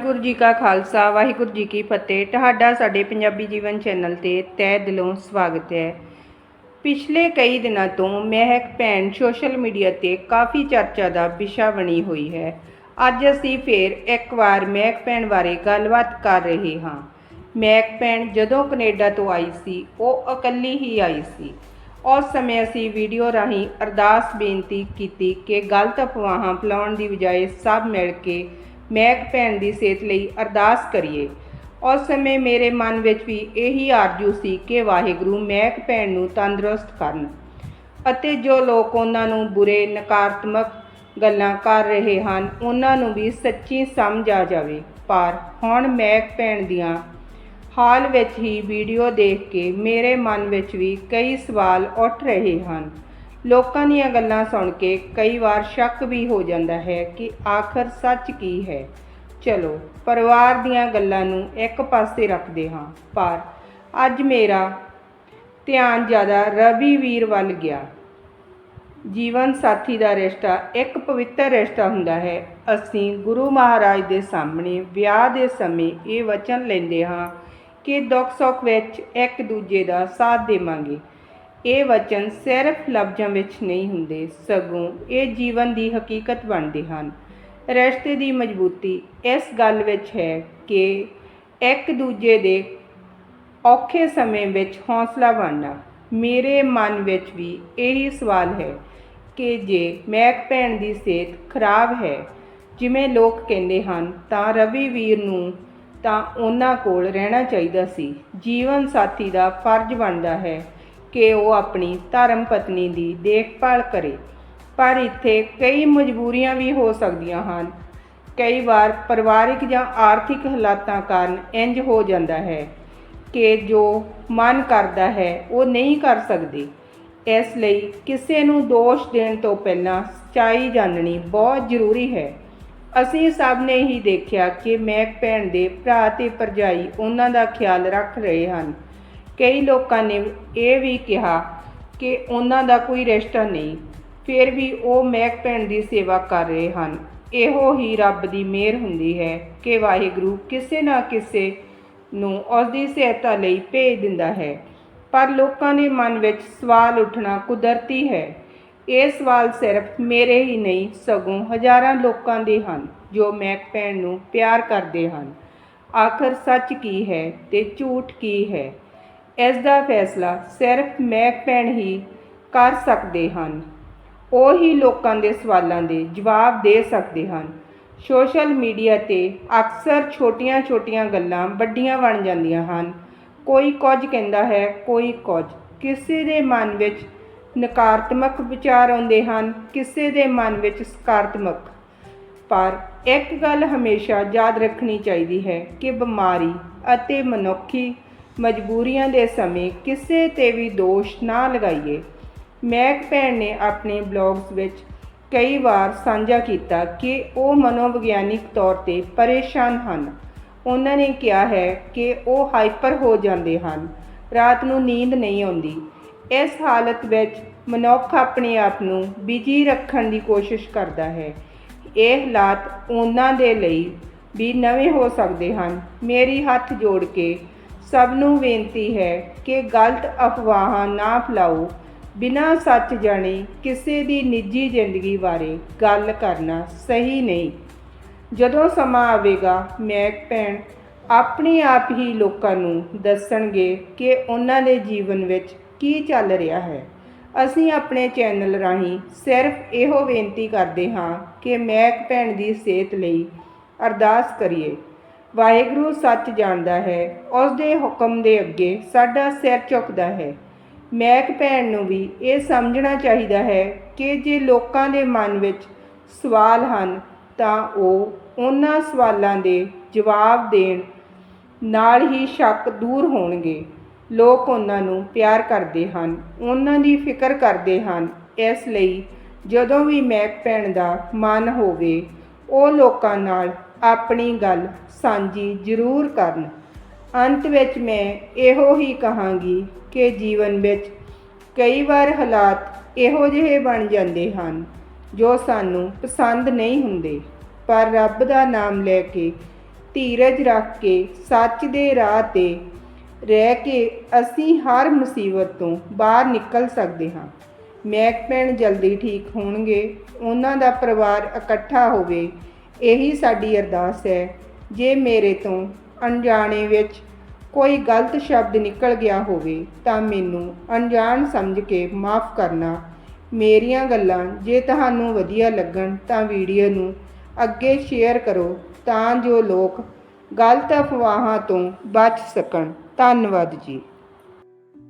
ਵਾਹਿਗੁਰੂ ਜੀ ਕਾ ਖਾਲਸਾ, ਵਾਹਿਗੁਰੂ ਜੀ ਕੀ ਫਤਿਹ। ਤੁਹਾਡਾ ਸਾਡੇ ਪੰਜਾਬੀ ਜੀਵਨ ਚੈਨਲ ਤੇ ਤਹਿ ਦਿਲੋਂ ਸਵਾਗਤ ਹੈ। ਪਿਛਲੇ ਕਈ ਦਿਨਾਂ ਤੋਂ ਮਹਿਕ ਭੈਣ ਸੋਸ਼ਲ ਮੀਡੀਆ ਤੇ ਕਾਫੀ ਚਰਚਾ ਦਾ ਵਿਸ਼ਾ ਬਣੀ ਹੋਈ ਹੈ। ਅੱਜ ਅਸੀਂ ਫੇਰ ਇੱਕ ਵਾਰ ਮਹਿਕ ਭੈਣ ਬਾਰੇ ਗੱਲਬਾਤ ਕਰ ਰਹੇ ਹਾਂ। ਮਹਿਕ ਭੈਣ ਜਦੋਂ ਕੈਨੇਡਾ ਤੋਂ ਆਈ ਸੀ, ਉਹ ਇਕੱਲੀ ਹੀ ਆਈ ਸੀ। ਉਸ ਸਮੇਂ ਅਸੀਂ ਵੀਡੀਓ ਰਾਹੀਂ ਅਰਦਾਸ ਬੇਨਤੀ ਕੀਤੀ ਕਿ ਗਲਤ ਅਫਵਾਹਾਂ ਫੈਲਾਉਣ ਦੀ ਬਜਾਏ ਸਭ ਮਿਲ ਕੇ ਮਹਿਕ ਭੈਣ ਦੀ ਸਿਹਤ ਲਈ ਅਰਦਾਸ ਕਰੀਏ। ਉਸ ਸਮੇਂ ਮੇਰੇ ਮਨ ਵਿੱਚ ਵੀ ਇਹੀ ਆਰਜ਼ੂ ਸੀ ਕਿ ਵਾਹਿਗੁਰੂ ਮਹਿਕ ਭੈਣ ਨੂੰ ਤੰਦਰੁਸਤ ਕਰਨ ਅਤੇ ਜੋ ਲੋਕ ਉਹਨਾਂ ਨੂੰ ਬੁਰੇ, ਨਕਾਰਾਤਮਕ ਗੱਲਾਂ ਕਰ ਰਹੇ ਹਨ, ਉਹਨਾਂ ਨੂੰ ਵੀ ਸੱਚੀ ਸਮਝ ਆ ਜਾਵੇ। ਪਰ ਹੁਣ ਮਹਿਕ ਭੈਣ ਦੀਆਂ ਹਾਲ ਵਿੱਚ ਹੀ ਵੀਡੀਓ ਦੇਖ ਕੇ ਮੇਰੇ ਮਨ ਵਿੱਚ ਵੀ ਕਈ ਸਵਾਲ ਉੱਠ ਰਹੇ ਹਨ। ਲੋਕਾਂ ਦੀਆਂ ਗੱਲਾਂ ਸੁਣ ਕੇ ਕਈ ਵਾਰ ਸ਼ੱਕ ਵੀ ਹੋ ਜਾਂਦਾ ਹੈ ਕਿ ਆਖਰ ਸੱਚ ਕੀ ਹੈ। ਚਲੋ, ਪਰਿਵਾਰ ਦੀਆਂ ਗੱਲਾਂ ਨੂੰ ਇੱਕ ਪਾਸੇ ਰੱਖਦੇ ਹਾਂ, ਪਰ ਅੱਜ ਮੇਰਾ ਧਿਆਨ ਜ਼ਿਆਦਾ ਰਵੀ ਵੀਰ ਵੱਲ ਗਿਆ। ਜੀਵਨ ਸਾਥੀ ਦਾ ਰਿਸ਼ਤਾ ਇੱਕ ਪਵਿੱਤਰ ਰਿਸ਼ਤਾ ਹੁੰਦਾ ਹੈ। ਅਸੀਂ ਗੁਰੂ ਮਹਾਰਾਜ ਦੇ ਸਾਹਮਣੇ ਵਿਆਹ ਦੇ ਸਮੇਂ ਇਹ ਵਚਨ ਲੈਂਦੇ ਹਾਂ ਕਿ ਦੁੱਖ ਸੁੱਖ ਵਿੱਚ ਇੱਕ ਦੂਜੇ ਦਾ ਸਾਥ ਦੇਵਾਂਗੇ। ਇਹ ਵਚਨ ਸਿਰਫ ਲਫ਼ਜ਼ਾਂ ਵਿੱਚ ਨਹੀਂ ਹੁੰਦੇ, ਸਗੋਂ ਇਹ ਜੀਵਨ ਦੀ ਹਕੀਕਤ ਬਣਦੇ ਹਨ। ਰਿਸ਼ਤੇ ਦੀ ਮਜ਼ਬੂਤੀ ਇਸ ਗੱਲ ਵਿੱਚ ਹੈ ਕਿ ਇੱਕ ਦੂਜੇ ਦੇ ਔਖੇ ਸਮੇਂ ਵਿੱਚ ਹੌਸਲਾ ਬਣਨਾ ਮੇਰੇ ਮਨ ਵਿੱਚ ਵੀ ਇਹੀ ਸਵਾਲ ਹੈ ਕਿ ਜੇ ਮੈਕ ਭੈਣ ਦੀ ਸਿਹਤ ਖਰਾਬ ਹੈ, ਜਿਵੇਂ ਲੋਕ ਕਹਿੰਦੇ ਹਨ, ਤਾਂ ਰਵੀ ਵੀਰ ਨੂੰ ਤਾਂ ਉਹਨਾਂ ਕੋਲ ਰਹਿਣਾ ਚਾਹੀਦਾ ਸੀ। ਜੀਵਨ ਸਾਥੀ ਦਾ ਫਰਜ਼ ਬਣਦਾ ਹੈ ਕਿ ਉਹ ਆਪਣੀ ਧਰਮ ਪਤਨੀ ਦੀ ਦੇਖਭਾਲ ਕਰੇ। ਪਰ ਇੱਥੇ ਕਈ ਮਜਬੂਰੀਆਂ ਵੀ ਹੋ ਸਕਦੀਆਂ ਹਨ। ਕਈ ਵਾਰ ਪਰਿਵਾਰਿਕ ਜਾਂ ਆਰਥਿਕ ਹਾਲਾਤਾਂ ਕਾਰਨ ਇੰਜ ਹੋ ਜਾਂਦਾ ਹੈ ਕਿ ਜੋ ਮਨ ਕਰਦਾ ਹੈ, ਉਹ ਨਹੀਂ ਕਰ ਸਕਦੇ। ਇਸ ਲਈ ਕਿਸੇ ਨੂੰ ਦੋਸ਼ ਦੇਣ ਤੋਂ ਪਹਿਲਾਂ ਸੱਚਾਈ ਜਾਣਨੀ ਬਹੁਤ ਜ਼ਰੂਰੀ ਹੈ। ਅਸੀਂ ਸਭ ਨੇ ਹੀ ਦੇਖਿਆ ਕਿ ਮੈਕ ਭੈਣ ਦੇ ਭਰਾ ਤੇ ਭਰਜਾਈ ਉਹਨਾਂ ਦਾ ਖਿਆਲ ਰੱਖ ਰਹੇ ਹਨ। ਕਈ ਲੋਕਾਂ ਨੇ ਇਹ ਵੀ ਕਿਹਾ ਕਿ ਉਹਨਾਂ ਦਾ ਕੋਈ ਰਿਸ਼ਤਾ ਨਹੀਂ, ਫਿਰ ਵੀ ਉਹ ਮਹਿਕ ਭੈਣ ਦੀ ਸੇਵਾ ਕਰ ਰਹੇ ਹਨ। ਇਹੋ ਹੀ ਰੱਬ ਦੀ ਮਿਹਰ ਹੁੰਦੀ ਹੈ ਕਿ ਵਾਹਿਗੁਰੂ ਕਿਸੇ ਨਾ ਕਿਸੇ ਨੂੰ ਉਸ ਦੀ ਸਹਾਇਤਾ ਲਈ ਭੇਜ ਦਿੰਦਾ ਹੈ। ਪਰ ਲੋਕਾਂ ਦੇ ਮਨ ਵਿੱਚ ਸਵਾਲ ਉੱਠਣਾ ਕੁਦਰਤੀ ਹੈ। ਇਹ ਸਵਾਲ ਸਿਰਫ ਮੇਰੇ ਹੀ ਨਹੀਂ, ਸਗੋਂ ਹਜ਼ਾਰਾਂ ਲੋਕਾਂ ਦੇ ਹਨ ਜੋ ਮੈਕ ਭੈਣ ਨੂੰ ਪਿਆਰ ਕਰਦੇ ਹਨ। ਆਖਰ ਸੱਚ ਕੀ ਹੈ ਤੇ ਝੂਠ ਕੀ ਹੈ? ਇਸ ਦਾ ਫੈਸਲਾ ਸਿਰਫ ਮੈਕ ਭੈਣ ਹੀ ਕਰ ਸਕਦੇ ਹਨ। ਉਹ ਹੀ ਲੋਕਾਂ ਦੇ ਸਵਾਲਾਂ ਦੇ ਜਵਾਬ ਦੇ ਸਕਦੇ ਹਨ। ਸੋਸ਼ਲ ਮੀਡੀਆ ਤੇ ਅਕਸਰ ਛੋਟੀਆਂ-ਛੋਟੀਆਂ ਗੱਲਾਂ ਵੱਡੀਆਂ ਬਣ ਜਾਂਦੀਆਂ ਹਨ। ਕੋਈ ਕੁਝ ਕਹਿੰਦਾ ਹੈ, ਕੋਈ ਕੁਝ। ਕਿਸੇ ਦੇ ਮਨ ਵਿੱਚ ਨਕਾਰਾਤਮਕ ਵਿਚਾਰ ਆਉਂਦੇ ਹਨ, ਕਿਸੇ ਦੇ ਮਨ ਵਿੱਚ ਸਕਾਰਾਤਮਕ। ਪਰ ਇੱਕ ਗੱਲ ਹਮੇਸ਼ਾ ਯਾਦ ਰੱਖਣੀ ਚਾਹੀਦੀ ਹੈ ਕਿ ਬਿਮਾਰੀ ਅਤੇ ਮਨੁੱਖੀ ਮਜਬੂਰੀਆਂ ਦੇ ਸਮੇਂ ਕਿਸੇ ਤੇ ਵੀ ਦੋਸ਼ ਨਾ ਲਗਾਈਏ। ਮੈਕ ਭੈਣ ਨੇ ਆਪਣੇ ਬਲੌਗਸ ਵਿੱਚ ਕਈ ਵਾਰ ਸਾਂਝਾ ਕੀਤਾ ਕਿ ਉਹ ਮਨੋਵਿਗਿਆਨਿਕ ਤੌਰ ਤੇ ਪਰੇਸ਼ਾਨ ਹਨ। ਉਹਨਾਂ ਨੇ ਕਿਹਾ ਹੈ ਕਿ ਉਹ ਹਾਈਪਰ ਹੋ ਜਾਂਦੇ ਹਨ। ਰਾਤ ਨੂੰ ਨੀਂਦ ਨਹੀਂ ਆਉਂਦੀ। ਇਸ ਹਾਲਤ ਵਿੱਚ ਮਨੁੱਖ ਆਪਣੇ ਆਪ ਨੂੰ ਬਿਜ਼ੀ ਰੱਖਣ ਦੀ ਕੋਸ਼ਿਸ਼ ਕਰਦਾ ਹੈ। ਇਹ ਹਾਲਾਤ ਉਹਨਾਂ ਦੇ ਲਈ ਵੀ ਨਵੇਂ ਹੋ ਸਕਦੇ ਹਨ। ਮੇਰੀ ਹੱਥ ਜੋੜ ਕੇ ਸਭ ਨੂੰ ਬੇਨਤੀ ਹੈ ਕਿ ਗਲਤ ਅਫਵਾਹਾਂ ਨਾ ਫੈਲਾਓ, ਬਿਨਾਂ ਸੱਚ ਜਾਣੇ ਕਿਸੇ ਦੀ ਨਿੱਜੀ ਜ਼ਿੰਦਗੀ ਬਾਰੇ ਗੱਲ ਕਰਨਾ ਸਹੀ ਨਹੀਂ। ਜਦੋਂ ਸਮਾਂ ਆਵੇਗਾ ਮੈਂ ਭੈਣ ਆਪਣੇ ਆਪ ਹੀ ਲੋਕਾਂ ਨੂੰ ਦੱਸਣਗੇ ਕਿ ਉਹਨਾਂ ਦੇ ਜੀਵਨ ਵਿੱਚ ਕੀ ਚੱਲ ਰਿਹਾ ਹੈ। ਅਸੀਂ ਆਪਣੇ ਚੈਨਲ ਰਾਹੀਂ ਸਿਰਫ ਇਹੋ ਬੇਨਤੀ ਕਰਦੇ ਹਾਂ ਕਿ ਮੈਕ ਭੈਣ ਦੀ ਸਿਹਤ ਲਈ ਅਰਦਾਸ ਕਰੀਏ। ਵਾਹਿਗੁਰੂ ਸੱਚ ਜਾਣਦਾ ਹੈ ਉਸ ਦੇ ਹੁਕਮ ਦੇ ਅੱਗੇ ਸਾਡਾ ਸਿਰ ਝੁਕਦਾ ਹੈ। ਮੈਕ ਭੈਣ ਨੂੰ ਵੀ ਇਹ ਸਮਝਣਾ ਚਾਹੀਦਾ ਹੈ ਕਿ ਜੇ ਲੋਕਾਂ ਦੇ ਮਨ ਵਿੱਚ ਸਵਾਲ ਹਨ, ਤਾਂ ਉਹ ਉਹਨਾਂ ਸਵਾਲਾਂ ਦੇ ਜਵਾਬ ਦੇਣ ਨਾਲ ਹੀ ਸ਼ੱਕ ਦੂਰ ਹੋਣਗੇ। ਲੋਕ ਉਹਨਾਂ ਨੂੰ ਪਿਆਰ ਕਰਦੇ ਹਨ, ਉਹਨਾਂ ਦੀ ਫਿਕਰ ਕਰਦੇ ਹਨ। ਇਸ ਲਈ ਜਦੋਂ ਵੀ ਮੈਕ ਭੈਣ ਦਾ ਮਨ ਹੋਵੇ, ਉਹ ਲੋਕਾਂ ਨਾਲ ਆਪਣੀ ਗੱਲ ਸਾਂਝੀ ਜ਼ਰੂਰ ਕਰਨ। ਅੰਤ ਵਿੱਚ ਮੈਂ ਇਹੋ ਹੀ ਕਹਾਂਗੀ ਕਿ ਜੀਵਨ ਵਿੱਚ ਕਈ ਵਾਰ ਹਾਲਾਤ ਇਹੋ ਜਿਹੇ ਬਣ ਜਾਂਦੇ ਹਨ ਜੋ ਸਾਨੂੰ ਪਸੰਦ ਨਹੀਂ ਹੁੰਦੇ। ਪਰ ਰੱਬ ਦਾ ਨਾਮ ਲੈ ਕੇ, ਧੀਰਜ ਰੱਖ ਕੇ, ਸੱਚ ਦੇ ਰਾਹ ਤੇ ਰਹਿ ਕੇ ਅਸੀਂ ਹਰ ਮੁਸੀਬਤ ਤੋਂ ਬਾਹਰ ਨਿਕਲ ਸਕਦੇ ਹਾਂ। ਮੈਕ ਭੈਣ ਜਲਦੀ ਠੀਕ ਹੋਣਗੇ, ਉਹਨਾਂ ਦਾ ਪਰਿਵਾਰ ਇਕੱਠਾ ਹੋਵੇ ਇਹੀ ਸਾਡੀ ਅਰਦਾਸ ਹੈ, ਜੇ ਮੇਰੇ ਤੋਂ ਅਣਜਾਣੇ ਵਿੱਚ ਕੋਈ ਗਲਤ ਸ਼ਬਦ ਨਿਕਲ ਗਿਆ ਹੋਵੇ, ਤਾਂ ਮੈਨੂੰ ਅਣਜਾਣ ਸਮਝ ਕੇ ਮਾਫ ਕਰਨਾ। ਮੇਰੀਆਂ ਗੱਲਾਂ ਜੇ ਤੁਹਾਨੂੰ ਵਧੀਆ ਲੱਗਣ, ਤਾਂ ਵੀਡੀਓ ਨੂੰ ਅੱਗੇ ਸ਼ੇਅਰ ਕਰੋ, ਤਾਂ ਜੋ ਲੋਕ ਗਲਤ ਅਫਵਾਹਾਂ ਤੋਂ ਬਚ ਸਕਣ। ਧੰਨਵਾਦ ਜੀ।